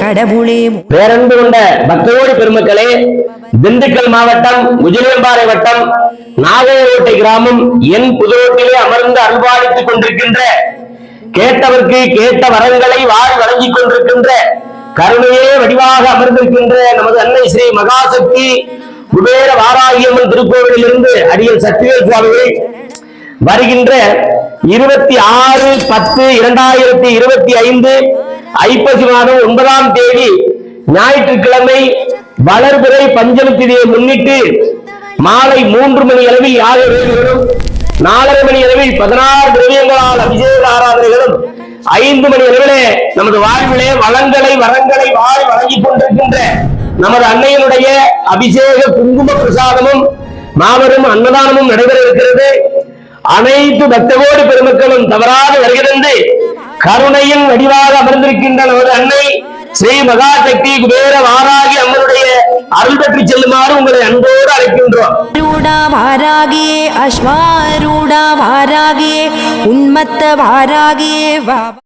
கடவுளே பேரன்பு கொண்ட பக்தோடி பெருமக்களே திண்டுக்கல் மாவட்டம் உஜிலியம்பாறை வட்டம் நாகையோட்டை கிராமம் என் புதுரோட்டிலே அமர்ந்து அல்பாளித்துக் கொண்டிருக்கின்ற கேட்டவர்க்கு கேட்ட வரங்களை வாரி வழங்கிக் கொண்டிருக்கின்ற கருணையே வடிவாக அமர்ந்திருக்கின்ற நமது அன்னை ஸ்ரீ மகாசக்தி குபேர வாராகியம்மன் திருக்கோவிலிருந்து அடியல் சக்திவேல் சுவாமிகள் வருகின்ற இருபத்தி ஆறு பத்து இரண்டாயிரத்தி இருபத்தி ஐந்து ஐப்பசி மாதம் ஒன்பதாம் தேதி ஞாயிற்றுக்கிழமை வளர்பிறை பஞ்சமி திதியை முன்னிட்டு மாலை மூன்று மணி அளவில் யாக வேலைகளும் நாலரை மணி அளவில் பதினாறு திரவியங்களால் அபிஷேக ஆராதனைகளும் ஐந்து மணி அளவிலே நமது வாழ்விலே வளங்களை வரங்களை வாழ் வழங்கிக் கொண்டிருக்கின்ற நமது அன்னையினுடைய அபிஷேக குங்கும பிரசாதமும் மாபெரும் அன்னதானமும் நடைபெற இருக்கிறது. அனைத்து பக்தகோடு பெருமக்களும் தவறாது வருகிறது கருணையின் வடிவாக அமர்ந்திருக்கின்ற நமது அன்னை ஸ்ரீ மகா சக்தி குபேர வாராகி அம்மனுடைய அருள் பெற்று செல்லுமாறு உங்களை அன்போடு அழைக்கின்றோம். வாராகியே அஸ்வாரூடா வாராகியே உன்மத்த வாராகியே